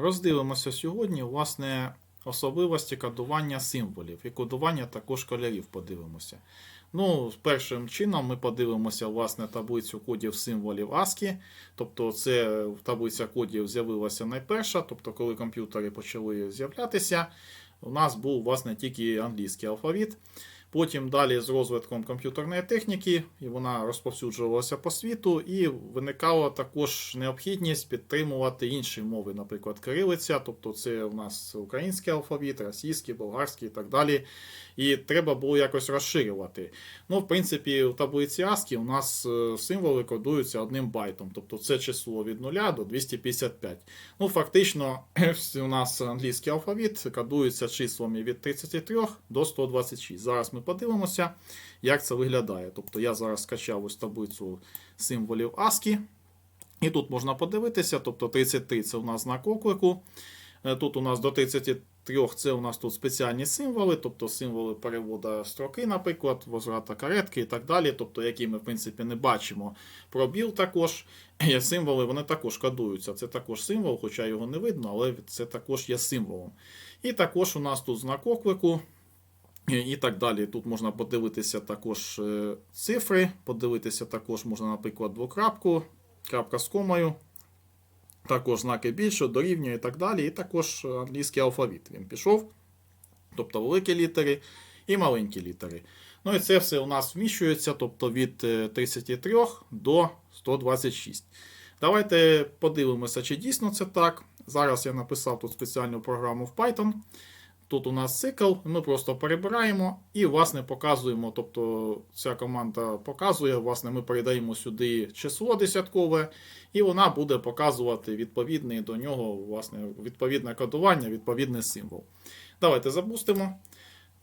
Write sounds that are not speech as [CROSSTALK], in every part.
Роздивимося сьогодні, власне, особливості кодування символів і кодування також кольорів подивимося. Ну, першим чином ми подивимося власне таблицю кодів символів ASCII. Тобто, це таблиця кодів з'явилася найперша, тобто, коли комп'ютери почали з'являтися, у нас був власне тільки англійський алфавіт. Потім далі з розвитком комп'ютерної техніки, і вона розповсюджувалася по світу, і виникала також необхідність підтримувати інші мови, наприклад, кирилиця, тобто це у нас український алфавіт, російський, болгарський і так далі. І треба було якось розширювати. Ну, в принципі, в таблиці ASCII у нас е, символи кодуються одним байтом, тобто це число від 0 до 255. Ну, фактично, [CLEARS THROAT] у нас англійський алфавіт кодується числами від 33 до 126. Зараз ми подивимося, як це виглядає. Тобто я зараз скачав ось таблицю символів ASCII. І тут можна подивитися, тобто 33 це у нас знак оклику. Е, Тут у нас до 33 це у нас тут спеціальні символи, тобто символи переводу строки, наприклад, возврата каретки і так далі, тобто які ми в принципі не бачимо. Пробіл також є символи, вони також кодуються. Це також символ, хоча його не видно, але це також є символом. І також у нас тут знак оклику. І так далі. Тут можна подивитися також е, цифри, подивитися також можна, наприклад, двокрапку, крапка з комою, також знаки більше, дорівнює і так далі. І також англійський алфавіт. Він пішов, тобто великі літери і маленькі літери. Ну і це все у нас вміщується, тобто від е, 33 до 126. Давайте подивимося, чи дійсно це так. Зараз я написав тут спеціальну програму в Python. Тут у нас цикл, ми просто перебираємо і, власне, показуємо. Тобто, ця команда показує, власне, ми передаємо сюди число десяткове, і вона буде показувати відповідний до нього, власне, відповідне кодування, відповідний символ. Давайте запустимо.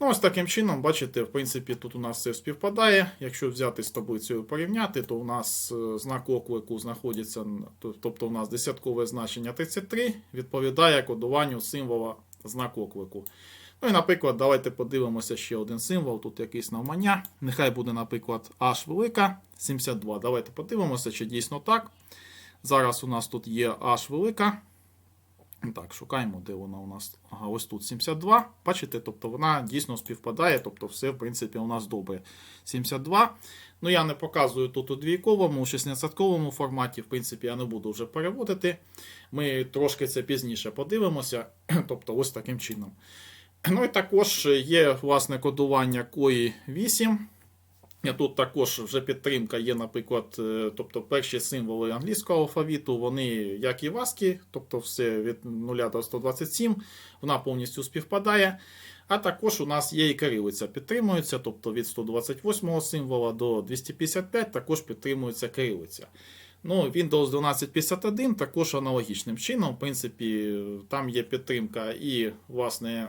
Ну, ось таким чином, бачите, в принципі, тут у нас все співпадає. Якщо взяти з таблицею порівняти, то у нас е, знак оклику знаходиться, то- тобто у нас десяткове значення 33 відповідає кодуванню символа знак оклику. Ну і, наприклад, давайте подивимося ще один символ. Тут якийсь навмання. Нехай буде, наприклад, H велика 72. Давайте подивимося, чи дійсно так. Зараз у нас тут є H велика. Так, шукаємо, де вона у нас. Ага, ось тут 72. Бачите, тобто вона дійсно співпадає, тобто все, в принципі, у нас добре. 72. Ну, я не показую тут у двійковому, у 16-ковому форматі, в принципі, я не буду вже переводити. Ми трошки це пізніше подивимося, [CLEARS THROAT] тобто ось таким чином. Ну і також є власне кодування COI 8. І Тут також вже підтримка є, наприклад, е, тобто перші символи англійського алфавіту, вони як і в ASCII, тобто все від 0 до 127, вона повністю співпадає. А також у нас є і кирилиця підтримується, тобто від 128 символа до 255 також підтримується кирилиця. Ну, Windows 1251 також аналогічним чином. В принципі, там є підтримка і, власне,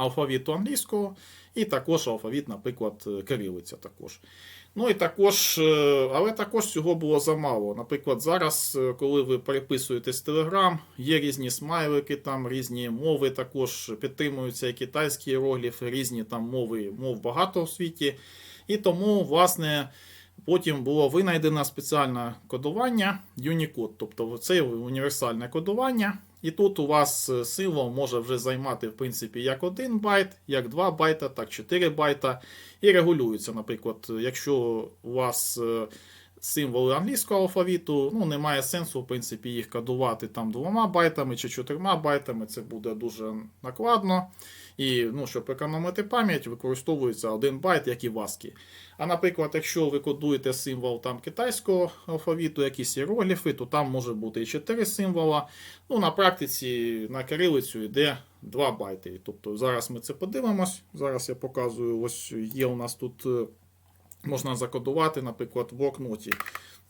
алфавіту англійського, і також алфавіт, наприклад, кирилиця також. Ну і також, е, але також цього було замало. Наприклад, зараз, е, коли ви переписуєтесь в Telegram, є різні смайлики, там різні мови також підтримуються і китайські іерогліфи, різні там мови, мов багато в світі. І тому, власне, потім було винайдено спеціальне кодування Unicode, тобто це універсальне кодування. І тут у вас е, символ може вже займати, в принципі, як 1 байт, як 2 байта, так 4 байта. І регулюється, наприклад, якщо у вас е, символи англійського алфавіту, ну немає сенсу, в принципі, їх кодувати там 2 байтами чи 4 байтами. Це буде дуже накладно. І ну, щоб економити пам'ять, використовується один байт, як і в ASCII. А наприклад, якщо ви кодуєте символ там китайського алфавіту, якісь іерогліфи, то там може бути і 4 символа. Ну, на практиці на кирилицю йде 2 байти. Тобто зараз ми це подивимось. Зараз я показую, ось є у нас тут. е, Можна закодувати, наприклад, в блокноті.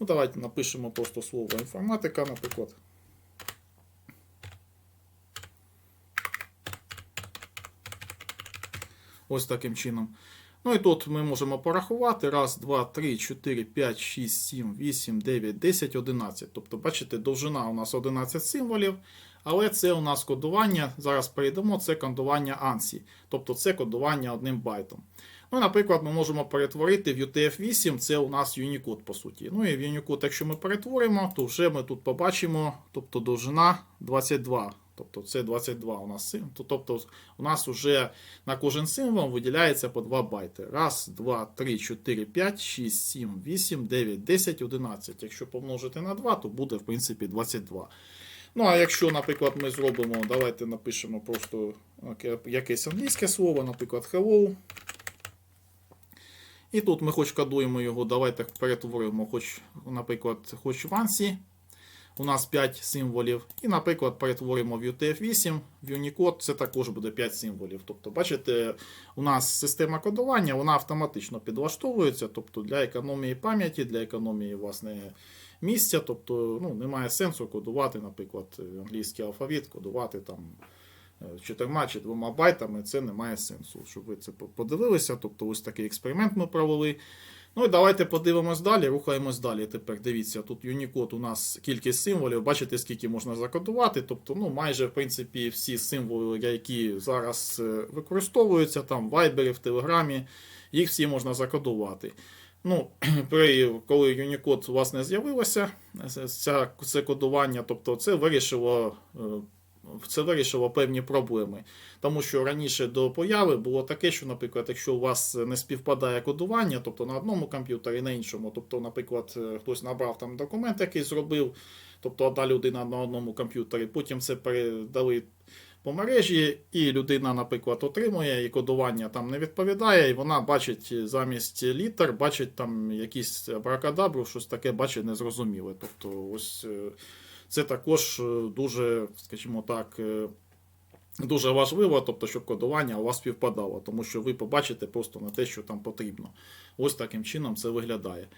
Ну, давайте напишемо просто слово інформатика, наприклад. Ось таким чином. Ну і тут ми можемо порахувати. Раз, два, три, чотири, п'ять, шість, сім, вісім, дев'ять, десять, одинадцять. Тобто, бачите, довжина у нас 11 символів. Але це у нас кодування. Зараз перейдемо, це кодування ANSI. Тобто це кодування одним байтом. Ну, наприклад, ми можемо перетворити в UTF-8, це у нас Unicode, по суті. Ну і в Unicode, якщо ми перетворимо, то вже ми тут побачимо, тобто довжина 22. Тобто це 22 у нас сим- то- Тобто у нас вже на кожен символ виділяється по 2 байти. Раз, два, три, 4, 5, 6, 7, 8, 9, 10, 11. Якщо помножити на 2, то буде в принципі 22. Ну, а якщо, наприклад, ми зробимо, давайте напишемо просто якесь англійське слово, наприклад, hello. І тут ми хоч кодуємо його, давайте перетворимо, хоч, наприклад, хоч в ANSI. У нас 5 символів. І, наприклад, перетворимо в UTF-8, в Unicode це також буде 5 символів. Тобто, бачите, у нас система кодування вона автоматично підлаштовується. Тобто для економії пам'яті, для економії власне, місця. Тобто ну, немає сенсу кодувати, наприклад, англійський алфавіт, кодувати там е, чотирма чи двома байтами. Це не має сенсу, щоб ви це подивилися. Тобто, ось такий експеримент ми провели. Ну і давайте подивимось далі, рухаємось далі. Тепер дивіться, тут Unicode у нас кількість символів, бачите, скільки можна закодувати. Тобто, ну, майже в принципі всі символи, які зараз е, використовуються, там в Viber, в Телеграмі, їх всі можна закодувати. Ну, [CLEARS THROAT] при, коли Unicode власне з'явилося, е, це кодування, тобто це вирішило. Е, Це вирішило певні проблеми. Тому що раніше до появи було таке, що, наприклад, якщо у вас не співпадає кодування, тобто на одному комп'ютері, на іншому, тобто, наприклад, е, хтось набрав там документ, який зробив, тобто одна людина на одному комп'ютері, потім це передали по мережі, і людина, наприклад, отримує, і кодування там не відповідає, і вона бачить замість літер, бачить там якісь абракадабру, щось таке бачить незрозуміле. Тобто, ось е, це також е, дуже, скажімо так. е, Дуже важливо, тобто, щоб кодування у вас співпадало, тому що ви побачите просто на те, що там потрібно. Ось таким чином це виглядає.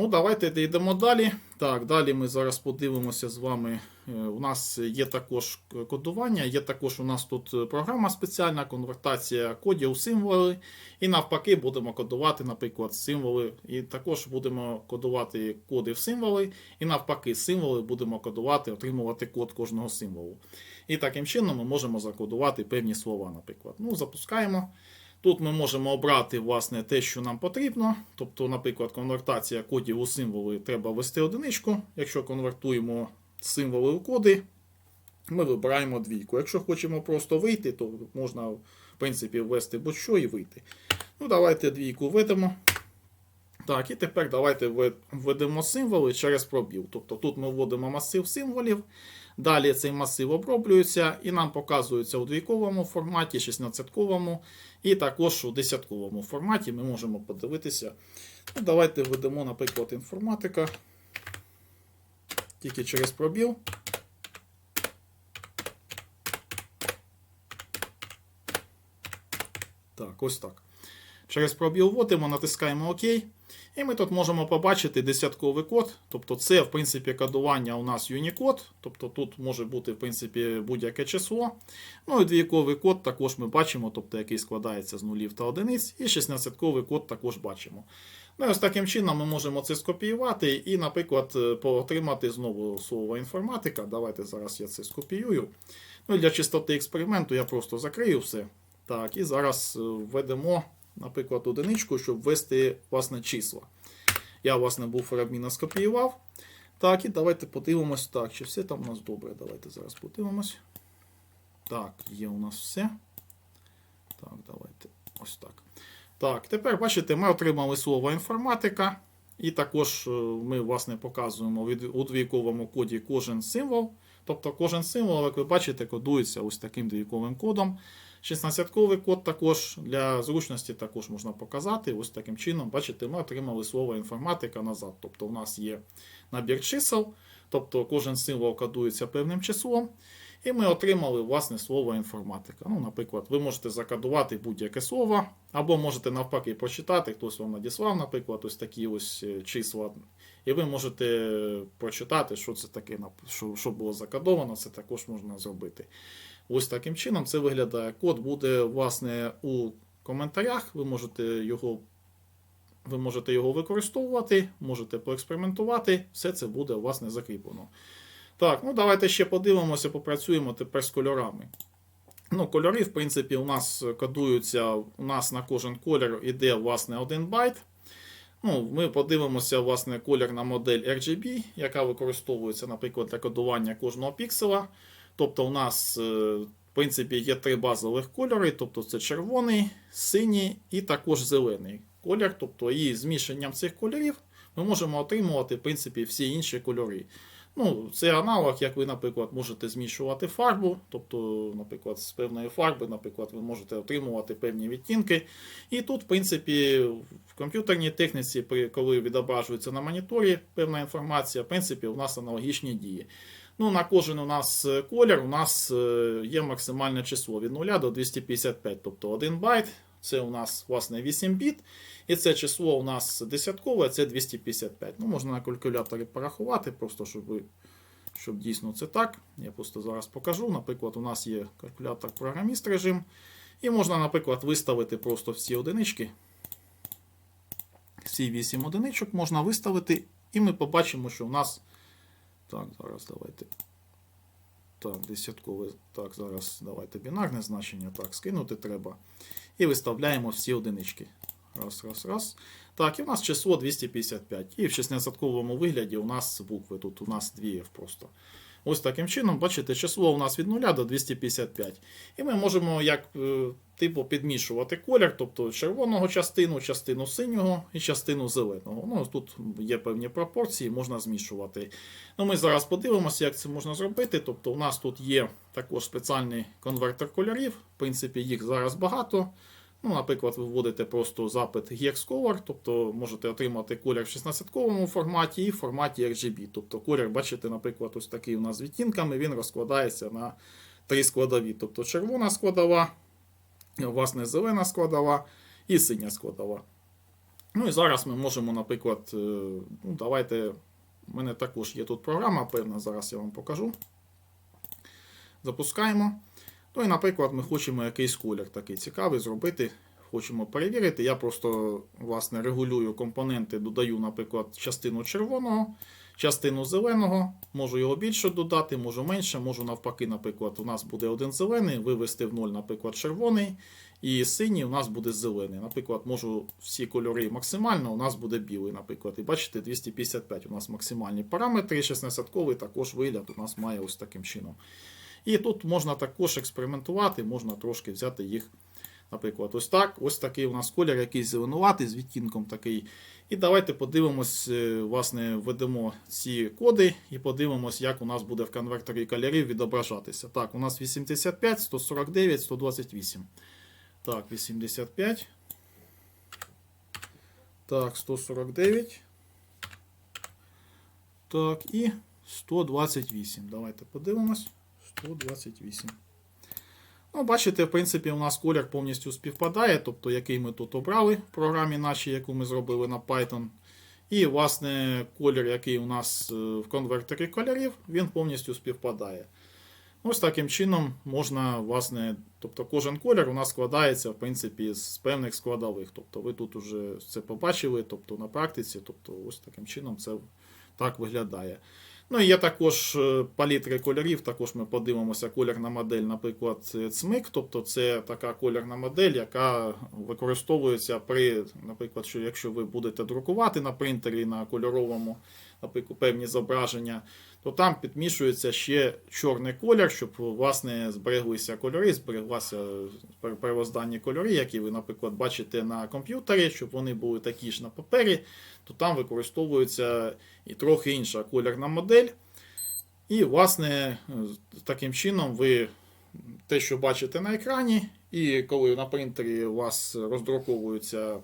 Ну, давайте йдемо далі. Так, далі ми зараз подивимося з вами. Е, У нас є також кодування, є також у нас тут програма спеціальна, конвертація кодів у символи. І навпаки, будемо кодувати, наприклад, символи. І також будемо кодувати коди в символи. І навпаки, символи будемо кодувати, отримувати код кожного символу. І таким чином ми можемо закодувати певні слова, наприклад. Ну, запускаємо. Тут ми можемо обрати власне те, що нам потрібно. Тобто, наприклад, конвертація кодів у символи треба ввести одиничку. Якщо конвертуємо символи у коди, ми вибираємо двійку. Якщо хочемо просто вийти, то можна, в принципі, ввести будь-що і вийти. Ну, давайте двійку введемо. Так, і тепер давайте введемо символи через пробіл. Тобто тут ми вводимо масив символів. Далі цей масив оброблюється і нам показується у двійковому форматі, 16-ковому і також у десятковому форматі ми можемо подивитися. Ну, давайте введемо, наприклад, інформатика. Тільки через пробіл. Так, ось так. Через пробіл вводимо, натискаємо ОК. І ми тут можемо побачити десятковий код. Тобто це, в принципі, кодування у нас Unicode. Тобто тут може бути, в принципі, будь-яке число. Ну і двійковий код також ми бачимо, тобто який складається з нулів та одиниць. І 16-ковий код також бачимо. Ну і ось таким чином ми можемо це скопіювати і, наприклад, е, отримати знову слово інформатика. Давайте зараз я це скопіюю. Ну і для чистоти експерименту я просто закрию все. Так, і зараз е, введемо, наприклад, одиничку, щоб ввести власне числа. Я, власне, буфер адміна скопіював. Так, і давайте подивимось, так, чи все там у нас добре. Давайте зараз подивимось. Так, є у нас все. Так, давайте ось так. Так, тепер бачите, ми отримали слово інформатика. І також е, ми, власне, показуємо у двійковому коді кожен символ. Тобто кожен символ, як ви бачите, кодується ось таким двійковим кодом. 16-ковий код також для зручності також можна показати. Ось таким чином, бачите, ми отримали слово інформатика назад. Тобто у нас є набір чисел, тобто кожен символ кодується певним числом. І ми отримали власне слово інформатика. Ну, наприклад, ви можете закодувати будь-яке слово, або можете навпаки прочитати, хтось вам надіслав, наприклад, ось такі ось е, числа. І ви можете прочитати, що це таке, що, що було закодовано, це також можна зробити. Ось таким чином це виглядає. Код буде, власне, у коментарях. Ви можете його, ви можете його використовувати, можете поекспериментувати. Все це буде, власне, закріплено. Так, ну давайте ще подивимося, попрацюємо тепер з кольорами. Ну, кольори, в принципі, у нас кодуються, у нас на кожен колір іде власне один байт. Ну, ми подивимося, власне, колір на модель RGB, яка використовується, наприклад, для кодування кожного пікселя. Тобто, у нас, е, в принципі, є три базових кольори, тобто це червоний, синій і також зелений колір. Тобто, і змішанням цих кольорів ми можемо отримувати, в принципі, всі інші кольори. Ну, це аналог, як ви, наприклад, можете змішувати фарбу, тобто, наприклад, з певної фарби, наприклад, ви можете отримувати певні відтінки. І тут, в принципі, в комп'ютерній техніці, коли відображується на моніторі певна інформація, в принципі, у нас аналогічні дії. Ну, на кожен у нас е, колір у нас е, є максимальне число від 0 до 255, тобто 1 байт. Це у нас власне 8 біт. І це число у нас десяткове, це 255. Ну, можна на калькуляторі порахувати, просто щоб, щоб дійсно це так. Я просто зараз покажу. Наприклад, у нас є калькулятор програміст режим. І можна, наприклад, виставити просто всі одинички. Всі 8 одиничок можна виставити, і ми побачимо, що у нас. Так, зараз давайте. Так, десяткове. Так, зараз давайте бінарне значення. Так, скинути треба. І виставляємо всі одинички. Раз, раз, раз. Так, і в нас число 255. І в 16-ковому вигляді у нас букви. Тут у нас 2F просто. Ось таким чином, бачите, число у нас від 0 до 255. І ми можемо як е, типу підмішувати колір, тобто червоного частину, частину синього і частину зеленого. Ну, тут є певні пропорції, можна змішувати. Ну, Ми зараз подивимося, як це можна зробити. Тобто, у нас тут є також спеціальний конвертер кольорів. В принципі, їх зараз багато. Ну, Наприклад, ви вводите просто запит GexColor, тобто можете отримати колір в 16-ковому форматі і в форматі RGB. Тобто колір, бачите, наприклад, ось такий у нас з відтінками, він розкладається на три складові. Тобто червона складова, власне, зелена складова і синя складова. Ну і зараз ми можемо, наприклад, е, ну, давайте. У мене також є тут програма певна, зараз я вам покажу. Запускаємо. Ну і, наприклад, ми хочемо якийсь колір такий цікавий зробити. Хочемо перевірити. Я просто власне, регулюю компоненти, додаю, наприклад, частину червоного, частину зеленого. Можу його більше додати, можу менше, можу навпаки, наприклад, у нас буде один зелений, вивести в ноль, наприклад, червоний, і синій у нас буде зелений. Наприклад, можу всі кольори максимально, у нас буде білий, наприклад. І бачите, 255 у нас максимальні параметри, 16-ковий також вигляд у нас має ось таким чином. І тут можна також експериментувати, можна трошки взяти їх, наприклад, ось так. Ось такий у нас колір, якийсь зеленуватий з відтінком такий. І давайте подивимось, е, власне, введемо ці коди і подивимось, як у нас буде в конверторі кольорів відображатися. Так, у нас 85, 149, 128. Так, 85. Так, 149. Так, і 128. Давайте подивимось. 128. Ну, бачите, в принципі, у нас колір повністю співпадає, тобто який ми тут обрали в програмі нашій, яку ми зробили на Python. І, власне, колір, який у нас е, в конвертері кольорів, він повністю співпадає. Ось таким чином можна, власне, тобто кожен колір у нас складається, в принципі, з певних складових. Тобто ви тут уже це побачили, тобто на практиці, тобто ось таким чином це так виглядає. Ну і є також е, палітри кольорів, також ми подивимося кольорна модель, наприклад, цмик, тобто це така кольорна модель, яка використовується при, наприклад, що якщо ви будете друкувати на принтері на кольоровому, наприклад, певні зображення, то там підмішується ще чорний колір, щоб власне збереглися кольори, збереглися пер- первозданні кольори, які ви, наприклад, бачите на комп'ютері, щоб вони були такі ж на папері, то там використовується і трохи інша кольорна модель. І, власне, таким чином ви те, що бачите на екрані, і коли на принтері у вас роздруковується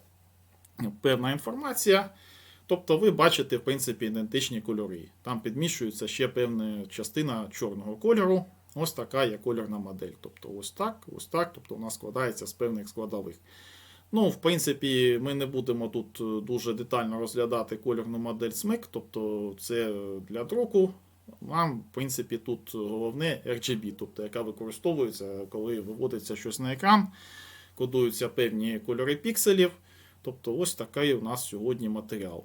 певна інформація, тобто ви бачите, в принципі, ідентичні кольори. Там підмішується ще певна частина чорного кольору. Ось така є кольорна модель. Тобто, ось так, ось так. Тобто, вона складається з певних складових. Ну, в принципі, ми не будемо тут е, дуже детально розглядати кольорну модель SMIC, тобто це для друку. Нам, в принципі, тут головне RGB, тобто яка використовується, коли виводиться щось на екран, кодуються певні кольори пікселів. Тобто, ось такий у нас сьогодні матеріал.